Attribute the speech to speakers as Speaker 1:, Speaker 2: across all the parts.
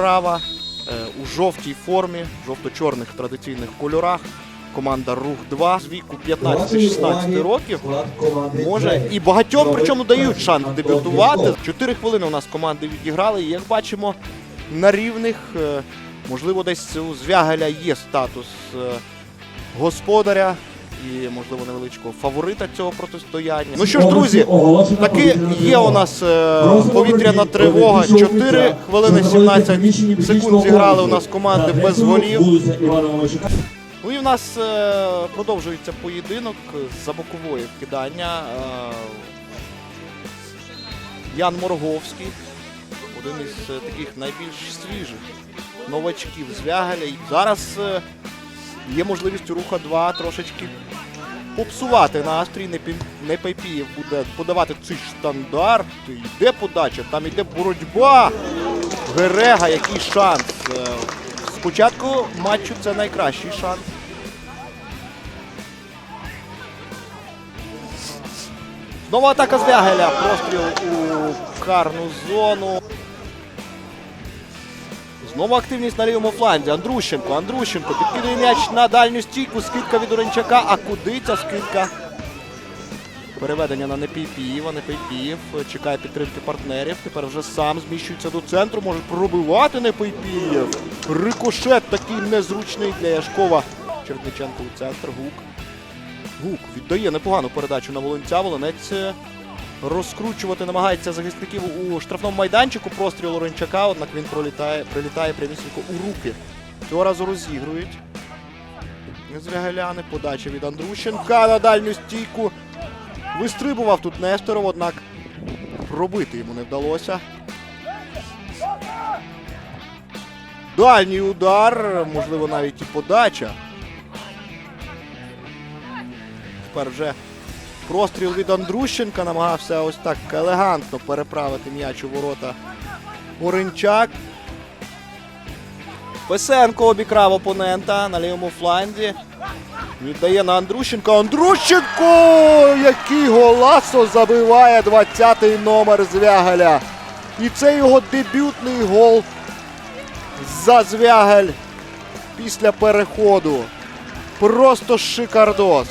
Speaker 1: справа е, у жовтій формі, жовто-чорних традиційних кольорах. Команда Рух 2 з віку 15-16 років може і багатьом причому дають шанс дебютувати. Чотири хвилини у нас команди відіграли. І як бачимо, на рівних, е, можливо, десь у Звягеля є статус е, господаря і, можливо, невеличкого фаворита цього протистояння. Ну що ж, друзі, таки є у нас е, повітряна тривога. 4 хвилини 17 секунд зіграли у нас команди без голів. Ну і в нас е, продовжується поєдинок за бокової кидання. Е, Ян Морговський, один із таких найбільш свіжих новачків з Вягаля. І Зараз є можливість у руха 2 трошечки попсувати настрій. Непі- Непайпієв буде подавати цей штандарт. Йде подача, там йде боротьба. Герега, який шанс. Е, Спочатку матчу це найкращий шанс. Знову атака з Вягеля. Простріл у карну зону. Знову активність на лівому фланзі. Андрущенко. Андрущенко підкидує м'яч на дальню стійку. Скидка від Оренчака. А куди ця скидка? Переведення на Непійпієва. Непійпієв чекає підтримки партнерів. Тепер вже сам зміщується до центру. Може пробивати Непійпієв. Рикошет такий незручний для Яшкова. Черниченко у центр. Гук. Гук віддає непогану передачу на Волонця. Волонець е, розкручувати намагається захисників у штрафному майданчику. Простріл Оренчака, однак він пролітає, прилітає прямісінько у руки. Цього разу розігрують. Звягеляни. Подача від Андрущенка на дальню стійку. Вистрибував тут Несторов, однак пробити йому не вдалося. Дальній удар, можливо, навіть і подача. Тепер вже простріл від Андрущенка намагався ось так елегантно переправити м'яч у ворота Оренчак. Песенко обікрав опонента на лівому фланзі. Віддає на Андрущенка. Андрущенко! Який голасо забиває 20-й номер Звягеля. І це його дебютний гол за Звягель після переходу. Просто шикардос.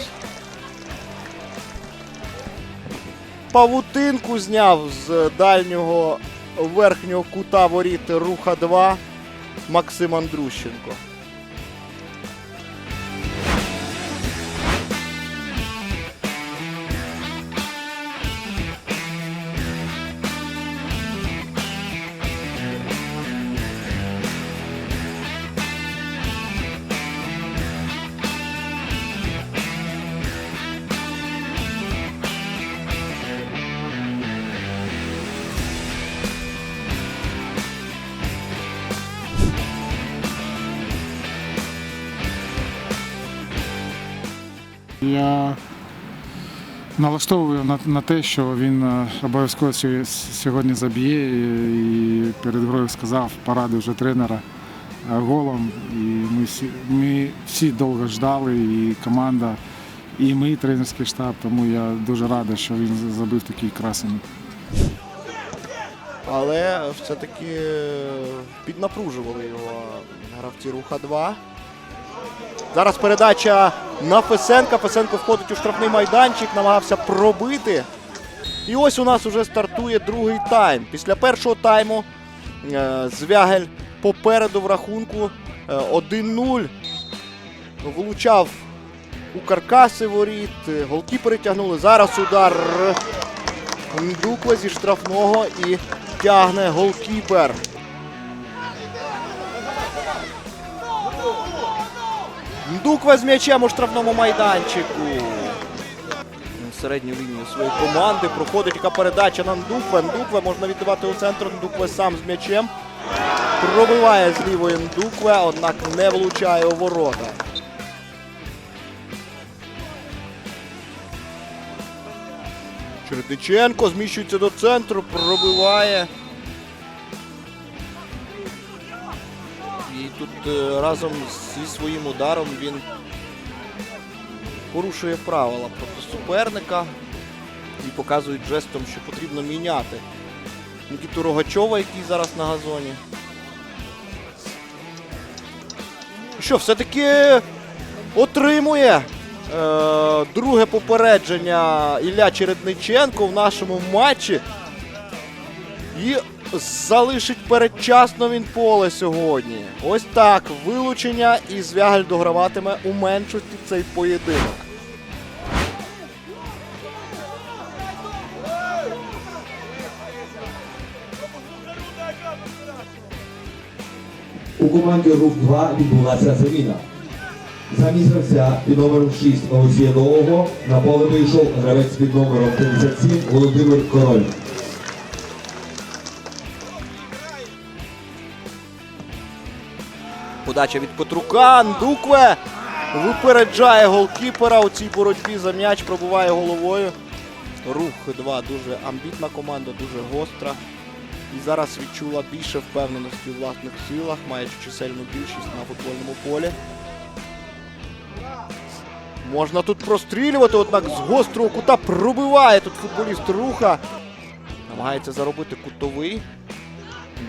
Speaker 1: Павутинку зняв з дальнього верхнього кута воріт Руха 2 Максим Андрущенко.
Speaker 2: Я налаштовую на, на те, що він е, обов'язково сьогодні заб'є і, перед грою сказав, порадив вже тренера е, голом. І ми всі, ми всі довго ждали, і команда, і ми, тренерський штаб, тому я дуже радий, що він забив такий красень.
Speaker 1: Але все-таки е, піднапружували його гравці Руха 2. Зараз передача на Фесенка. Фесенко входить у штрафний майданчик, намагався пробити. І ось у нас уже стартує другий тайм. Після першого тайму е, Звягель попереду в рахунку е, 1-0. Влучав у каркаси воріт. е, Голкіпери тягнули. Зараз удар Ндуква зі штрафного і тягне голкіпер. Ндуква з м'ячем у штрафному майданчику. Середню лінію своєї команди проходить яка передача на Ндукве. Ндукве можна віддавати у центр. Ндукве сам з м'ячем. Пробиває з лівої Ндукве, однак не влучає у ворота. Чередиченко зміщується до центру, пробиває. Тут е, разом зі своїм ударом він порушує правила проти суперника і показують жестом, що потрібно міняти Нікіту Рогачова, який зараз на газоні. Що, все-таки отримує е, друге попередження Ілля Чередниченко в нашому матчі. І залишить передчасно він поле сьогодні. Ось так. Вилучення і Звягель дограватиме у меншості цей поєдинок.
Speaker 3: У команді Рух 2 відбулася заміна. Замість гравця під номером 6 Олексія Довгого на поле вийшов гравець під номером 37 Володимир Король.
Speaker 1: Подача від Петрука. Ндукве випереджає голкіпера у цій боротьбі за м'яч, пробуває головою. Рух 2 дуже амбітна команда, дуже гостра. І зараз відчула більше впевненості у власних силах, маючи чисельну більшість на футбольному полі. Можна тут прострілювати, однак з гострого кута пробиває тут футболіст руха. Намагається заробити кутовий.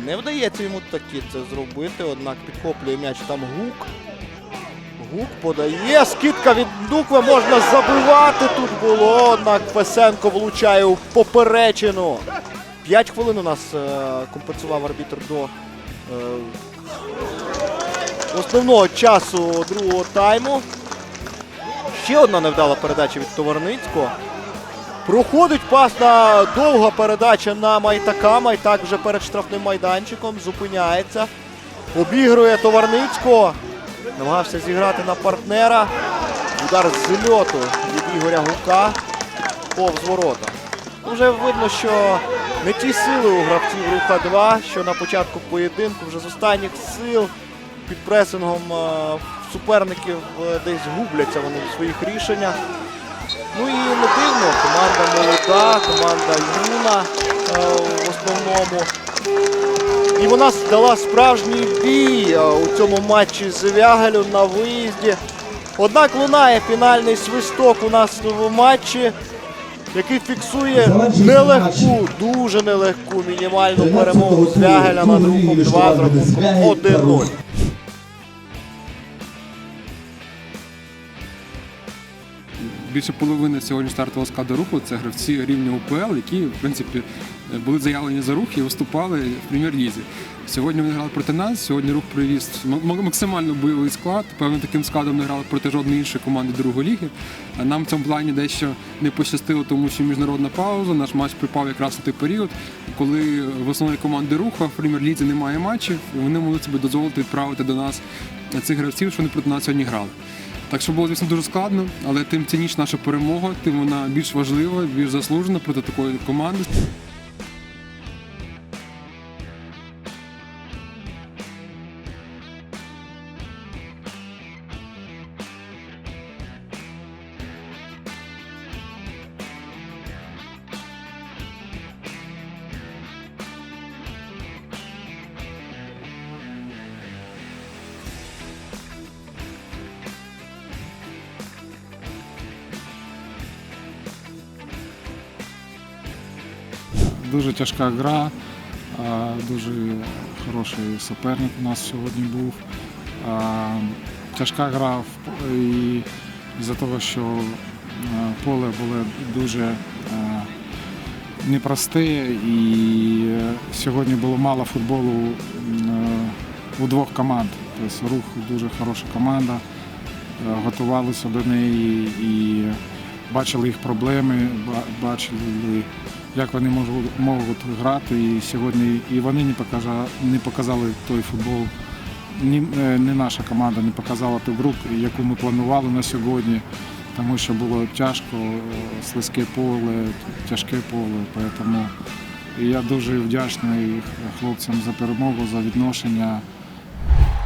Speaker 1: Не вдається йому таки це зробити, однак підхоплює м'яч там гук. Гук подає. Скидка від Дукви можна забивати. Тут було. Однак Фесенко влучає у поперечину. П'ять хвилин у нас е, компенсував арбітр до е, основного часу другого тайму. Ще одна невдала передача від Товарницького. Проходить пас на довга передача на Майтака. Майтак вже перед штрафним майданчиком зупиняється. Обігрує Товарницького. Намагався зіграти на партнера. Удар з зльоту від Ігоря Гука повз ворота. Ну, Вже видно, що не ті сили у гравців Руха 2, що на початку поєдинку вже з останніх сил під пресингом е, суперників е, десь губляться вони в своїх рішеннях. Ну і не дивно, команда молода, команда юна е, в основному. І вона дала справжній бій е, у цьому матчі з Вягелю на виїзді. Однак лунає фінальний свисток у нас в матчі, який фіксує нелегку, дуже нелегку мінімальну перемогу
Speaker 3: туру
Speaker 1: Звягеля над рухом 2 з рахунком 1-0.
Speaker 4: Більше половини сьогодні стартового складу руху це гравці рівня УПЛ, які в принципі були заявлені за рух і виступали в прем'єр-лізі. Сьогодні вони грали проти нас. Сьогодні рух привіз максимально бойовий склад. Певно, таким складом не грали проти жодної іншої команди другої ліги. Нам в цьому плані дещо не пощастило, тому що міжнародна пауза. Наш матч припав якраз на той період, коли в основної команди руха в прем'єр-лізі немає матчів, вони могли собі дозволити відправити до нас цих гравців, що вони проти нас сьогодні грали. Так що було, звісно, дуже складно, але тим цінніша наша перемога, тим вона більш важлива, більш заслужена проти такої команди.
Speaker 2: Дуже тяжка гра, дуже хороший суперник у нас сьогодні був. Тяжка гра і з-за того, що поле було дуже непросте і сьогодні було мало футболу у двох команд. Тобто рух дуже хороша команда, готувалися до неї і бачили їх проблеми, бачили, як вони можуть, грати. І сьогодні і вони не показали, не показали той футбол. Ні, е, не наша команда не показала ту гру, яку ми планували на сьогодні, тому що було тяжко, е, слизьке поле, тяжке поле. Тому я дуже вдячний хлопцям за перемогу, за відношення.